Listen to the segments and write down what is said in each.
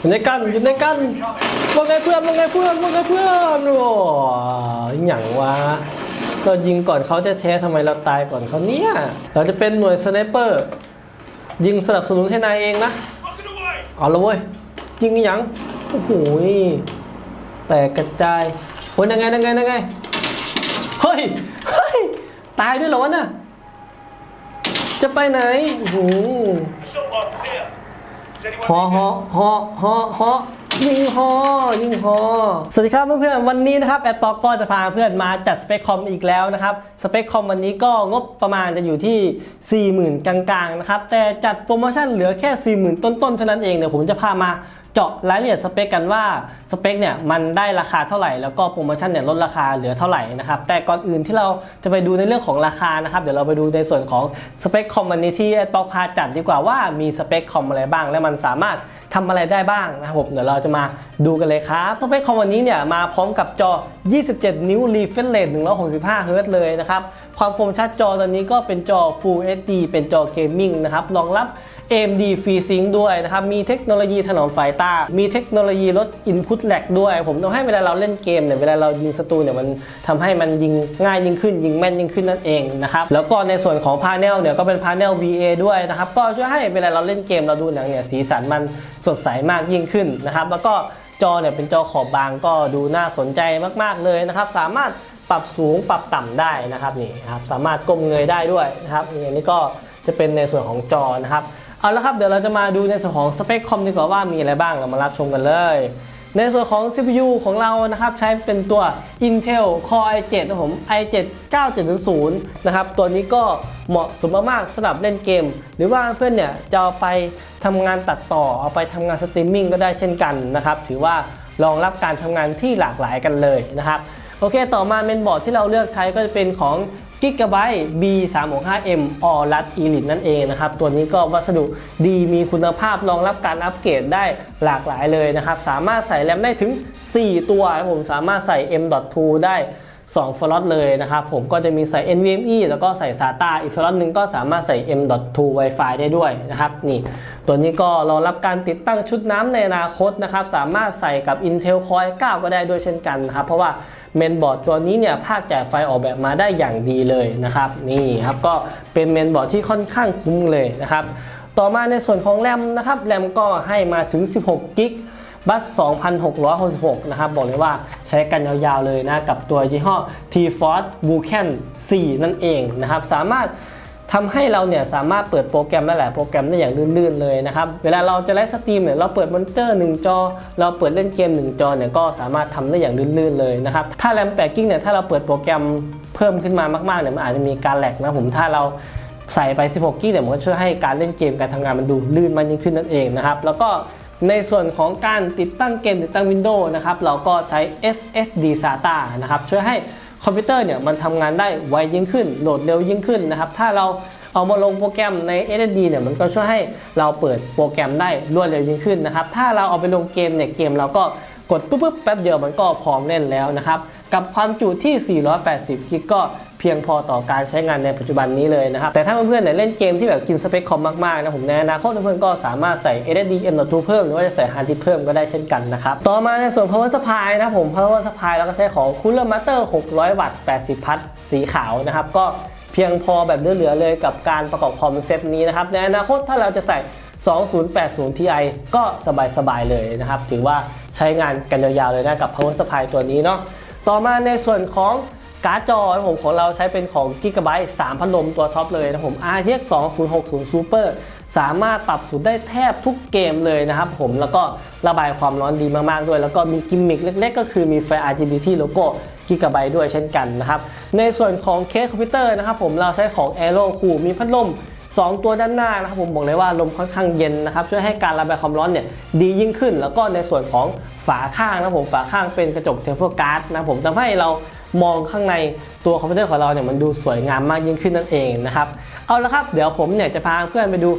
อยู่ในกันอยู่ในกันว่าไงเพื่อนว่าไงเพื่อนว่าไงเพื่อนโอ้ยหยังวะเรายิงก่อนเขาจะแท้ทำไมเราตายก่อนเขาเนี่ย เราจะเป็นหน่วยสไนเปอร์ ยิงสนับสนุนให้นายเองนะ เอาละเว้ย ยิงยัง โอ้โหแตกกระจายโอ้ยยังไงยังไงยังไง เฮ้ย เฮ้ย ตายด้วยเหรอวะน่ะจะไปไหนโอ้โห ฮอฮอฮอฮอฮอยิงฮอยิงฮอสวัสดีครับเพื่อนๆวันนี้นะครับแอดปอกก็จะพาเพื่อนมาจัดสเปคคอมอีกแล้วนะครับสเปคคอมวันนี้ก็งบประมาณจะอยู่ที่ 40,000 กลางๆนะครับแต่จัดโปรโมชั่นเหลือแค่ 40,000 ต้นๆเท่านั้นเองเดี๋ยวผมจะพามา เจาะรายละเอียดสเปคกันว่าสเปคเนี่ยมันได้ราคาเท่าไหร่ แล้วก็โปรโมชั่นเนี่ยลดราคาเหลือเท่าไหร่นะครับแต่ก่อนอื่นที่เราจะไปดูในเรื่องของราคานะครับเดี๋ยวเราไปดูในส่วนของสเปคคอมวันนี้ที่แอดปอกพาจัดดีกว่าว่ามีสเปคคอมอะไรบ้าง และมันสามารถทำอะไรได้บ้างนะครับผมเดี๋ยวเราจะมาดูกันเลยครับสเปคคอมวันนี้เนี่ยมาพร้อมกับจอ 27 นิ้ว refresh rate 165 Hz เลยนะครับความคมชัดจอตอนนี้ก็เป็นจอ Full HD เป็นจอเกมมิ่งนะครับรองรับ AMD FreeSync ด้วยนะครับ มีเทคโนโลยีถนอมสายตา มีเทคโนโลยีลด Input lag ด้วย ผมต้องให้เวลาเราเล่นเกมเนี่ย เวลาเรายิงศัตรูเนี่ย มันทำให้มันยิงง่ายยิ่งขึ้น ยิงแม่นยิ่งขึ้นนั่นเองนะครับ แล้วก็ในส่วนของพา n e l เนี่ย ก็เป็นพา n e l VA ด้วยนะครับ ก็ช่วยให้เวลาเราเล่นเกมเราดูหนังเนี่ย สีสันมันสดใสมากยิ่งขึ้นนะครับ แล้วก็จอเนี่ยเป็นจอขอบบางก็ดูน่าสนใจมาก ๆ เลยนะครับ สามารถปรับสูงปรับต่ำได้นะครับนี่ครับ สามารถก้มเงยได้ด้วยนะครับนี่อันนี้ก็จะเป็นในส่วนของจอนะครับ เอาละครับเดี๋ยวเราจะมาดูในส่วนของสเปคคอมดีกว่าว่ามีอะไรบ้างเรามารับชมกันเลย ในส่วนของ CPU ของเรานะครับใช้เป็นตัว Intel Core i7 นะครับผม i7 9700นะครับตัวนี้ก็เหมาะสมมากๆสำหรับเล่นเกม หรือว่าเพื่อนเนี่ยจะเอาไปทำงานตัดต่อเอาไปทำงานสตรีมมิ่งก็ได้เช่นกันนะครับถือว่ารองรับการทำงานที่หลากหลายกันเลยนะครับโอเค ต่อมาเมนบอร์ดที่เราเลือกใช้ก็จะเป็นของ Gigabyte B365M All l u t Elite นั่นเองนะครับ ตัวนี้ก็วัสดุดีมีคุณภาพรองรับการอัปเกรดได้หลากหลายเลยนะครับ สามารถใส่แรมได้ถึง 4 ตัวครับผมสามารถใส่ M.2 ได้2สล็อตเลยนะครับ ผมก็จะมีใส่ NVMe แล้วก็ใส่ SATA อีกสล็อตหนึ่งก็สามารถใส่ M.2 Wi-Fi ได้ด้วยนะครับนี่ ตัวนี้ก็รองรับการติดตั้งชุดน้ำในอนาคตนะครับ สามารถใส่กับ Intel Core i9 ก็ได้ด้วยเช่นกันนะครับ เพราะว่า เมนบอร์ดตัวนี้เนี่ยภาคจ่ายไฟออกแบบมาได้อย่างดีเลยนะครับนี่ครับก็เป็นเมนบอร์ดที่ค่อนข้างคุ้มเลยนะครับต่อมาในส่วนของแรมนะครับแรมก็ให้มาถึง 16กิกบัส 2,666 นะครับ บอกเลยว่าใช้กันยาวๆเลยนะ กับตัวยี่ห้อ T-Force Vulcan 4 นั่นเองนะครับ สามารถ ทำให้เราเนี่ยสามารถเปิดโปรแกรมได้หลายโปรแกรมได้อย่างลื่นๆเลยนะครับ เวลาเราจะไลฟ์สตรีมเนี่ยเราเปิดมอนิเตอร์1จอ เราเปิดเล่นเกม 1 จอเนี่ยก็สามารถทำได้อย่างลื่นๆเลยนะครับ ถ้าแรม8กิกเนี่ยถ้าเราเปิดโปรแกรมเพิ่มขึ้นมามากๆเนี่ยมันอาจจะมีการแหลกนะผมถ้าเราใส่ไป 16กิกเนี่ยมันก็ช่วยให้การเล่นเกมการทำงานมันดูลื่นมากยิ่งขึ้นนั่นเองนะครับ แล้วก็ในส่วนของการติดตั้งเกมติดตั้ง Windows นะครับเราก็ใช้ SSD SATA นะครับช่วยให้ คอมพิวเตอร์เนี่ยมันทำงานได้ไวยิ่งขึ้น โหลดเร็วยิ่งขึ้นนะครับถ้าเราเอามาลงโปรแกรมใน SSD เนี่ยมันก็ช่วยให้เราเปิดโปรแกรมได้รวดเร็วยิ่งขึ้นนะครับถ้าเราเอาไปลงเกมเนี่ยเกมเราก็กดปุ๊บปุ๊บแป๊บเดียวมันก็พร้อมเล่นแล้วนะครับ กับความจุที่ 480 กิกก็เพียงพอต่อการใช้งานในปัจจุบันนี้เลยนะครับ แต่ถ้าเพื่อนๆเนี่ยเล่นเกมที่แบบกินสเปคคอมมากๆนะผมในอนาคตเพื่อนๆก็สามารถใส่ SSD M.2 เพิ่ม หรือว่าจะใส่ hard disk เพิ่มก็ได้เช่นกันนะครับ ต่อมาในส่วน power supply นะผม power supply เราก็ใช้ของ Cooler Master 600 วัตต์ 80 พัทสีขาวนะครับก็เพียงพอแบบเหลือๆเลยกับการประกอบคอมเซตนี้นะครับในอนาคตถ้าเราจะใส่ 2080 Ti ก็สบายๆเลยนะครับถือว่าใช้งานกันยาวๆเลยนะกับ power supply ตัวนี้เนาะ ต่อมาในส่วนของการ์ดจอผมของเราใช้เป็นของ Gigabyte 3พัดลมตัวท็อปเลยนะผม RTX 2060 Super สามารถปรับสูตรได้แทบทุกเกมเลยนะครับผมแล้วก็ระบายความร้อนดีมากๆด้วย แล้วก็มีกิมมิคเล็กๆ ก็คือมีไฟ RGB ที่โลโก้ Gigabyte ด้วยเช่นกันนะครับ ในส่วนของเคสคอมพิวเตอร์นะครับผมเราใช้ของ Aero Cool มีพัดลม 2 ตัวด้านหน้านะครับผมบอกเลยว่าลมค่อนข้างเย็นนะครับช่วยให้การระบายความร้อนเนี่ยดียิ่งขึ้น แล้วก็ในส่วนของฝาข้างนะผมฝาข้างเป็นกระจกเทมเพลการ์ดนะผมทำให้เรามองข้างในตัวคอมพิวเตอร์ของเราเนี่ยมันดูสวยงามมากยิ่งขึ้นนั่นเองนะครับเอาละครับเดี๋ยวผมเนี่ยจะพาเพื่อนไปดู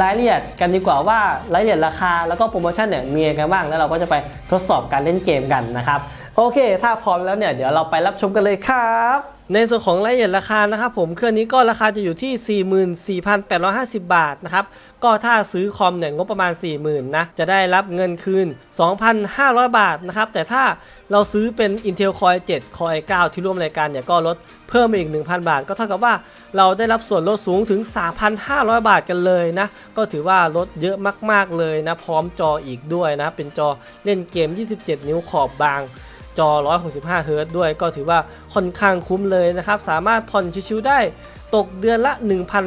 รายละเอียดกันดีกว่าว่ารายละเอียดราคาแล้วก็โปรโมชั่นเนี่ยมีอะไรกันบ้างแล้วเราก็จะไปทดสอบการเล่นเกมกันนะครับโอเค ถ้าพร้อมแล้วเนี่ยเดี๋ยวเราไปรับชมกันเลยครับ ในส่วนของรายละเอียดราคานะครับผมเครื่องนี้ก็ราคาจะอยู่ที่ 44,850 บาทนะครับก็ถ้าซื้อคอมเนี่ยงบประมาณ 40,000นะจะได้รับเงินคืน 2,500 บาทนะครับแต่ถ้าเราซื้อเป็น Intel Core i7 Core i9 ที่ร่วมรายการเนี่ยก็ลดเพิ่มมาอีก 1,000 บาท ก็เท่ากับว่าเราได้รับส่วนลดสูงถึง 3,500 บาทกันเลยนะก็ถือว่าลดเยอะมากๆเลยนะพร้อมจออีกด้วยนะเป็นจอเล่นเกม 27 นิ้วขอบบาง จอ 165 เฮิรต์ด้วยก็ถือว่าค่อนข้างคุ้มเลยนะครับ สามารถผ่อนชิวๆได้ตกเดือนละ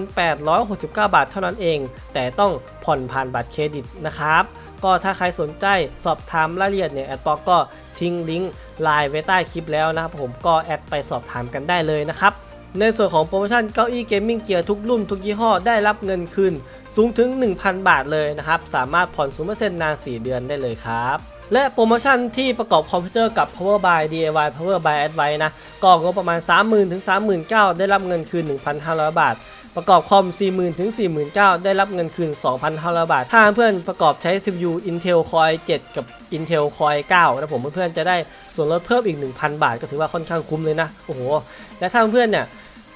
1,869 บาทเท่านั้นเอง แต่ต้องผ่อนผ่านบัตรเครดิตนะครับ ก็ถ้าใครสนใจสอบถามรายละเอียดเนี่ยแอดปอกก็ทิ้งลิงก์ไลน์ไว้ใต้คลิปแล้วนะครับผมก็แอดไปสอบถามกันได้เลยนะครับ ในส่วนของโปรโมชั่นเก้าอี้เกมมิ่งเกียร์ทุกรุ่นทุกยี่ห้อได้รับเงินคืนสูงถึง 1,000 บาทเลยนะครับ สามารถผ่อน 0%นาน 4 เดือนได้เลยครับ และโปรโมชั่นที่ประกอบคอมพิวเตอร์กับ Power by DIY Power by Advice นะก็งบประมาณ 30,000ถึง39,000 ได้รับเงินคืน 1,500 บาท ประกอบคอม 40,000ถึง49,000 ได้รับเงินคืน 2,500 บาท ถ้าเพื่อนประกอบใช้ CPU Intel Core i7 กับ Intel Core i9 นะผมเพื่อนๆจะได้ส่วนลดเพิ่มอีก 1,000 บาท ก็ถือว่าค่อนข้างคุ้มเลยนะโอ้โหและถ้าเพื่อนเนี่ย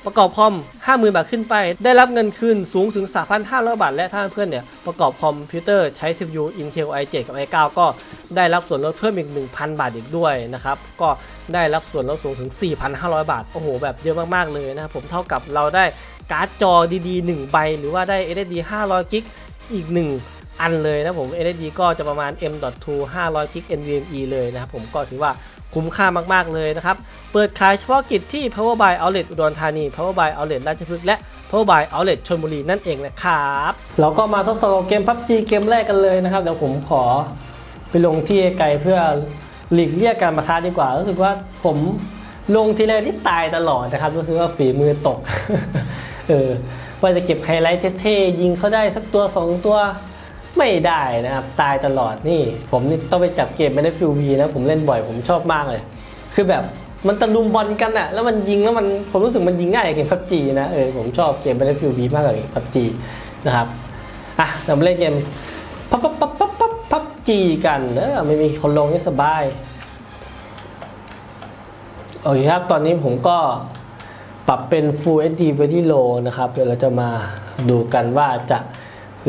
ประกอบคอม 50,000 บาทขึ้นไป ได้รับเงินคืนสูงถึง 3,500 บาท และถ้าเพื่อนเนี่ยประกอบคอมพิวเตอร์ใช้ CPU Intel i7 กับ i9 ก็ได้รับส่วนลดเพิ่มอีก 1,000 บาทอีกด้วยนะครับ ก็ได้รับส่วนลดสูงถึง 4,500 บาท โอ้โห แบบเยอะมากๆเลยนะครับผมเท่ากับเราได้การ์ดจอดีๆ 1 ใบ หรือว่าได้ SSD 500 g b อีก 1 อันเลยนะผม SSD ก็จะประมาณ M.2 500 g b NVMe เลยนะครับผมก็ถือว่า คุ้มค่ามากๆเลยนะครับ เปิดขายเฉพาะกิจที่ Power by Outlet อุดรธานี Power by Outlet ราชพฤกษ์และ Power by Outlet ชลบุรีนั่นเองนะครับ เราก็มาทดสอบเกม PUBG เกมแรกกันเลยนะครับ เดี๋ยวผมขอไปลงที่ไกลเพื่อหลีกเลี่ยงการประทะดีกว่ารู้สึกว่าผมลงทีแรกที่ตายตลอดนะครับรู้สึกว่าฝีมือตกเออว่าจะเก็บไฮไลท์เท่ๆยิงเขาได้สักตัว 2 ตัว ไม่ได้นะครับ ตายตลอดนี่ ผมนี่ต้องไปจับเกม Battlefield V นะ ผมเล่นบ่อยผมชอบมากเลย คือแบบมันตะลุมบอลกันอะแล้วมันยิงแล้วมันผมรู้สึกมันยิงง่ายกว่าเกมพับจีนะเออผมชอบเกม Battlefield V มากกว่าเกมพับจีนะครับอะเรามาเล่นเกมพับพับพับพับพับพับจีกันเออไม่มีคนลงนี่สบายโอเคครับ ตอนนี้ผมก็ปรับเป็น Full HD Very Low นะครับ เดี๋ยวเราจะมาดูกันว่าจะ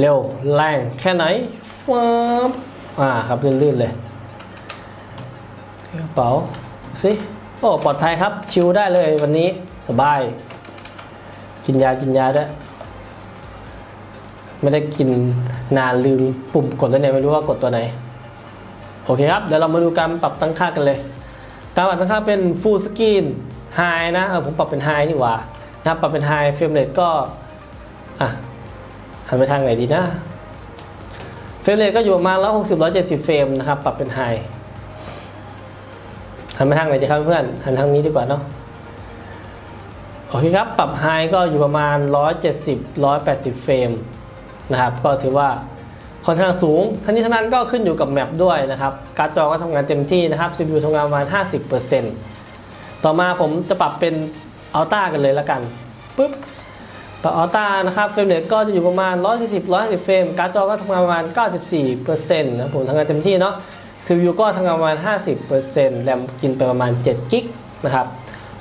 เร็วแรงแค่ไหนฟ้าบอ่าครับลื่นๆเลยกระเป๋าสิโอ้ปลอดภัยครับ ชิลได้เลยวันนี้สบาย กินยากินยาด้วยไม่ได้กินนานลืมปุ่มกดแล้วเนี่ยไม่รู้ว่ากดตัวไหน โอเคครับ เดี๋ยวเรามาดูการปรับตั้งค่ากันเลย การปรับตั้งค่าเป็น Full Screen High นะเออผมปรับเป็น High นี่หว่านะครับปรับเป็น High Frame Rate ก็อะ นไปทางไหนดีนะเฟรมเรทก็อยู่ประมาณ160 170เฟรมนะครับ ปรับเป็น High หันไปทางไหนดีครับเพื่อนหันทางนี้ดีกว่าเนาะโอเคครับ ปรับไฮก็อยู่ประมาณ 170 180 เฟรมนะครับ ก็ถือว่าค่อนข้างสูง ทั้งนี้ทั้งนั้นก็ขึ้นอยู่กับแมปด้วยนะครับ การจอก็ทำงานเต็มที่นะครับ CPU ทำงานประมาณ 50%ต่อมาผมจะปรับเป็นอัลต้ากันเลยละกันปุ๊บ ปรับอัลต้านะครับเฟรมเรทก็จะอยู่ประมาณ 140 150 เฟรม การ์ดจอก็ทำงานประมาณ 94%นะผมทำงานเต็มที่เนาะ CPU ก็ทำงานประมาณ 50%แรมกินไปประมาณ7กิกนะครับ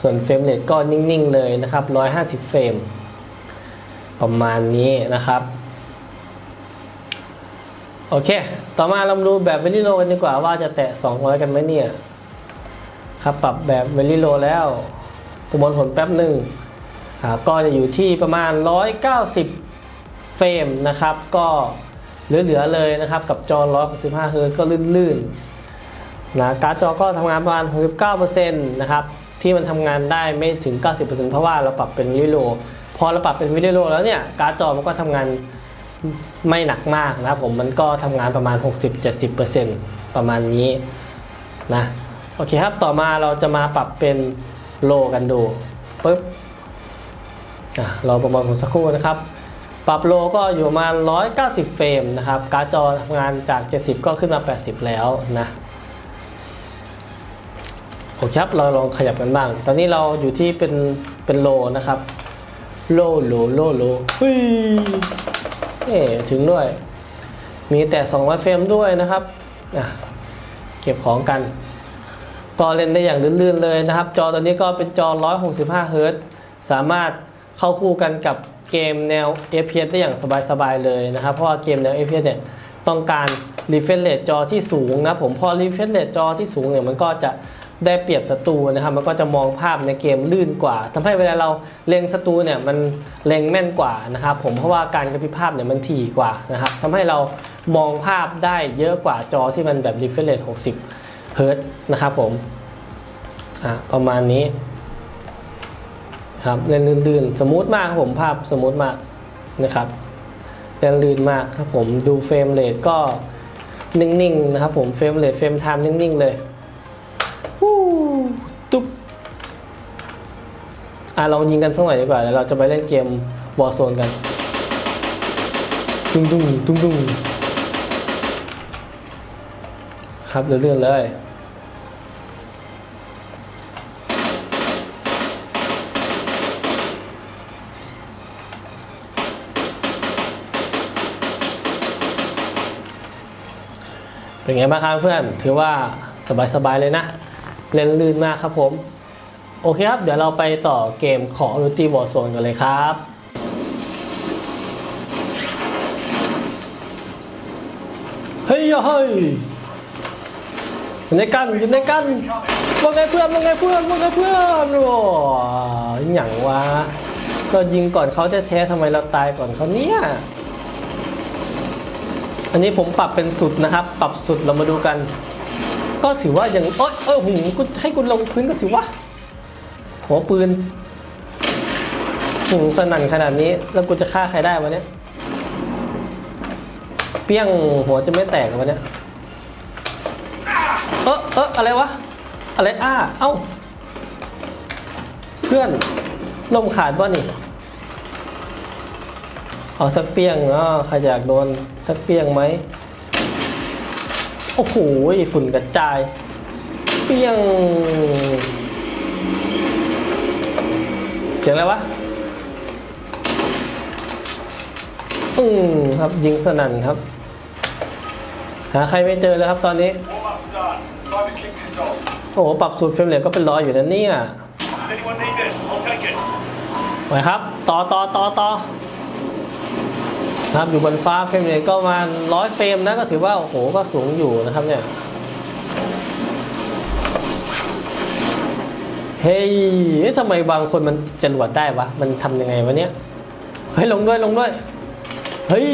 ส่วนเฟรมเรทก็นิ่ง ๆ เลยนะครับ 150 เฟรม ประมาณนี้นะครับ โอเค ต่อมาเรามาดูแบบเวลิโลกันดีกว่าว่าจะแตะ 200 กันไหมเนี่ย ครับปรับแบบเวลิโลแล้วประมวลผลแป๊บหนึ่ง ก็จะอยู่ที่ประมาณ 190 เฟรมนะครับ ก็เหลือๆเลยนะครับ กับจอ 165เฮิร์ตก็ลื่นๆนะการ์ดจอก็ทำงานประมาณ 69%นะครับที่มันทำงานได้ไม่ถึง 90%เพราะว่าเราปรับเป็นวิดีโอพอเราปรับเป็นวิดีโอแล้วเนี่ยการ์ดจอมันก็ทำงานไม่หนักมากนะครับผมมันก็ทำงานประมาณ 60-70%ประมาณนี้นะโอเคครับต่อมาเราจะมาปรับเป็นโลกันดูปึ๊บ เราประมวลผลสักครู่นะครับ ปรับโลก็อยู่ประมาณ 190 เฟรมนะครับ การ์ดจอทำงานจาก 70 ก็ขึ้นมา 80 แล้วนะโอเคครับ เราลองขยับกันบ้าง ตอนนี้เราอยู่ที่เป็นเป็นโลนะครับ โลโลโลโลเฮ้ยเอ๊ถึงด้วย มีแต่ 200 เฟรมด้วยนะครับอะเก็บของกัน ก็เล่นได้อย่างลื่นๆเลยนะครับ จอตัวนี้ก็เป็นจอ 165 เฮิรตซ์สามารถ เข้าคู่กันกับเกมแนว FPS ได้อย่างสบายๆเลยนะครับ เพราะว่าเกมแนว FPS เนี่ยต้องการ refresh rate จอที่สูงนะผมพอ refresh rate จอที่สูงเนี่ยมันก็จะได้เปรียบศัตรูนะครับ มันก็จะมองภาพในเกมลื่นกว่าทำให้เวลาเราเล็งศัตรูเนี่ยมันเล็งแม่นกว่านะครับผมเพราะว่าการกระพริบภาพเนี่ยมันถี่กว่านะครับทำให้เรามองภาพได้เยอะกว่าจอที่มันแบบ refresh rate 60เฮิรตนะครับผมอะประมาณนี้ ครับเล่นลื่นๆ สมูทมากครับผมภาพสมูทมากนะครับเล่นลื่นมากครับผมดูเฟรมเรทก็นิ่งๆนะครับผมเฟรมเรทเฟรมไทม์นิ่งๆเลยฮู้ตุ๊บอะเรายิงกันสักหน่อยดีกว่าเดี๋ยวเราจะไปเล่นเกมวอร์โซนกันตุ้งตุ้งตุ้งตุ้งครับเรื่อยๆเลย เป็นไงบ้างครับเพื่อนถือว่าสบายๆเลยนะ เล่นลื่นมากครับผม โอเคครับ เดี๋ยวเราไปต่อเกมของ r u t y Warzone กันเลยครับเฮ้ยเฮ้ยอยู่ในกันอยู่ในกันว่าไงเพื่อนว่าไงเพื่อนว่าไงเพื่อนโอ้ยหยังวะเรายิงก่อนเขาจะแท้ทำไมเราตายก่อนเขาเนี่ย อันนี้ผมปรับเป็นสุดนะครับ ปรับสุดเรามาดูกัน ก็ถือว่าอยังเอ้ยเออหูกูให้กูลงพื้นก็สิวะหัวปืนหูสนั่นขนาดนี้ แล้วกูจะฆ่าใครได้วะเนี่ยเปี้ยงหัวจะไม่แตกวะเนี่ยเออเอออะไรวะ อะไรอ้า เอ้า เพื่อนลมขาดป่ะนี่ อสักเปียงอ๋อใครอยากโดนสักเปียงไหมโอ้โหฝุ่นกระจาย เปียง เสียงอะไรวะ อืมครับยิงสนั่นครับ หาใครไม่เจอเลยครับตอนนี้ โอ้โห ปรับสูตรเฟรมเรทก็เป็นร้อยอยู่นะเนี่ยไหวครับ ต่อต่อต่อต่อ ครับอยู่บนฟ้าเฟรมเรทก็ประมาณร้อยเฟรมนะก็ถือว่าโอ้โหก็สูงอยู่นะครับเนี่ยเฮ้ยเอ๊ะทำไมบางคนมันจรวดได้วะ มันทำยังไงวะเนี่ย เฮ้ย ลงด้วยลงด้วย เฮ้ย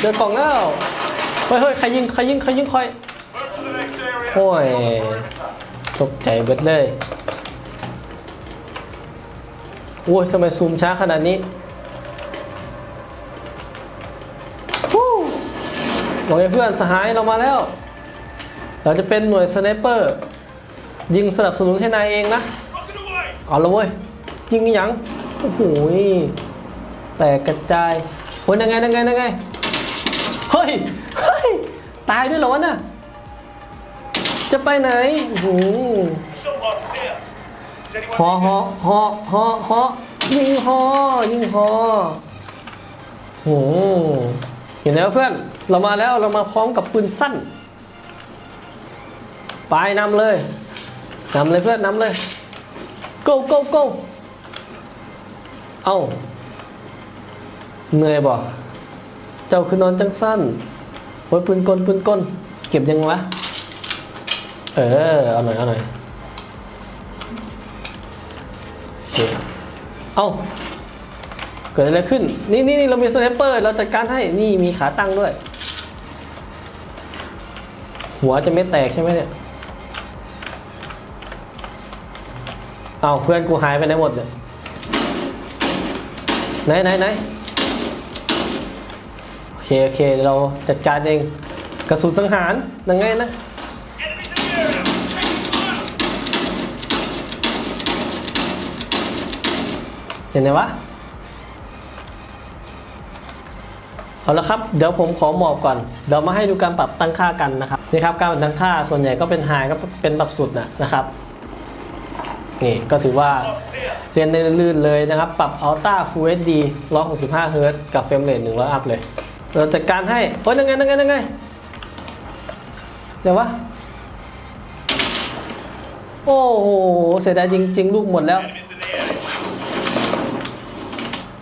เจอกล่องแล้ว เฮ้ยเฮ้ยใครยิงใครยิงใครยิงคอย โอ้ย ตกใจเบิดเลย โอ้ยทำไมซูมช้าขนาดนี้ บอกไงเพื่อนสหายเรามาแล้ว เราจะเป็นหน่วยสไนเปอร์ ยิงสนับสนุนให้นายเองนะ เอาละเว้ยยิงอีหยังโอ้โหแตกกระจายโอ้ยยังไงยังไงยังไงเฮ้ยเฮ้ยตายด้วยเหรอวะน่ะจะไปไหนโอ้โหฮอฮอฮอฮอฮอยิงฮอยิงฮอโอ้โหเห็นแล้วเพื่อน เรามาแล้วเรามาพร้อมกับปืนสั้น ไปนำเลยนำเลยเพื่อนนำเลย go go go เอาเหนื่อยบ่เจ้าคือนอนจังสั้นโอ้ยปืนกลปืนกลเก็บยังวะ เออ เอาหน่อยเอาหน่อยเอาเกิดอะไรขึ้น นี่นี่นี่เรามีสไนเปอร์ เราจัดการให้ นี่มีขาตั้งด้วย หัวจะไม่แตกใช่ไหมเนี่ย เอาเพื่อนกูหายไปไหนหมดเนี่ย ไหนไหนไหนโอเค โอเค เราจัดการเอง กระสุนสังหารยังไงนะเห็นไหมวะ เอาละครับเดี๋ยวผมขอหมอบก่อนเดี๋ยวมาให้ดูการปรับตั้งค่ากันนะครับนี่ครับการปรับตั้งค่าส่วนใหญ่ก็เป็นไฮก็เป็นปรับสุดนะนะครับนี่ก็ถือว่าเรียนได้ลื่นเลยนะครับ ปรับ Ultra Full HD 165 Hz กับเฟรมเรท100 อัพเลย เราจัดการให้โอ้ยยังไงยังไงยังไงเดี๋ยววะโอ้โหเสียดายจริง ๆ ลูกหมดแล้ว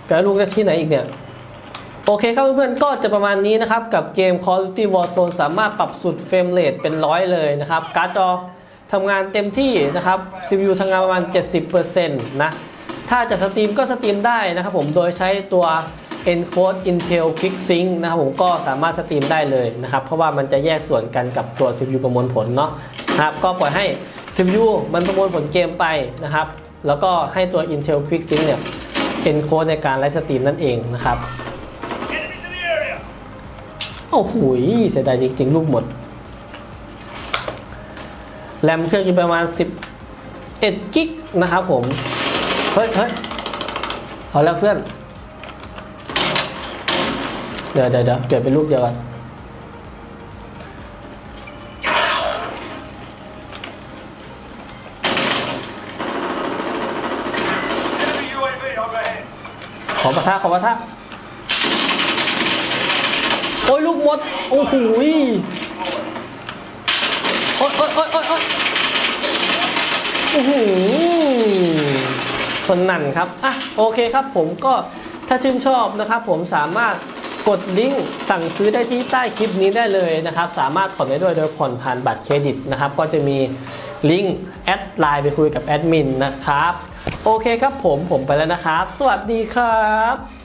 แปลลูกจะที่ไหนอีกเนี่ย โอเคครับเพื่อนๆก็จะประมาณนี้นะครับ กับเกม Call of Duty Warzone สามารถปรับสุดเฟรมเรทเป็นร้อยเลยนะครับ การ์ดจอทำงานเต็มที่นะครับ CPU ทำงานประมาณ 70%นะถ้าจะสตรีมก็สตรีมได้นะครับผมโดยใช้ตัว Encode Intel QuickSync นะครับผมก็สามารถสตรีมได้เลยนะครับ เพราะว่ามันจะแยกส่วนกันกับตัว CPU ประมวลผลเนาะนะครับก็ปล่อยให้ CPU มันประมวลผลเกมไปนะครับ แล้วก็ให้ตัว Intel QuickSync เนี่ย Encode ในการไลฟ์สตรีมนั่นเองนะครับ อ้โหเสียดายจริง ๆ ลูกหมด แรมเครื่องอยู่ประมาณ 11 กิกนะครับผม เฮ้ยเฮ้ยเอาแล้วเพื่อน เดี๋ยวเดี๋ยวเดี๋ยวเปลี่ยนเป็นลูกเดียวกันขอประทะขอประทะ โอ้ยลูกหมด โอ้โหโอ้ยโอ้ยโอ้ยโอ้ยโอ้ยโอ้โหสนั่นครับอะโอเคครับผมก็ถ้าชื่นชอบนะครับ ผมสามารถกดลิงก์สั่งซื้อได้ที่ใต้คลิปนี้ได้เลยนะครับ สามารถผ่อนได้ด้วยโดยผ่อนผ่านบัตรเครดิตนะครับ ก็จะมีลิงก์แอดไลน์ไปคุยกับแอดมินนะครับ โอเคครับผมผมไปแล้วนะครับ สวัสดีครับ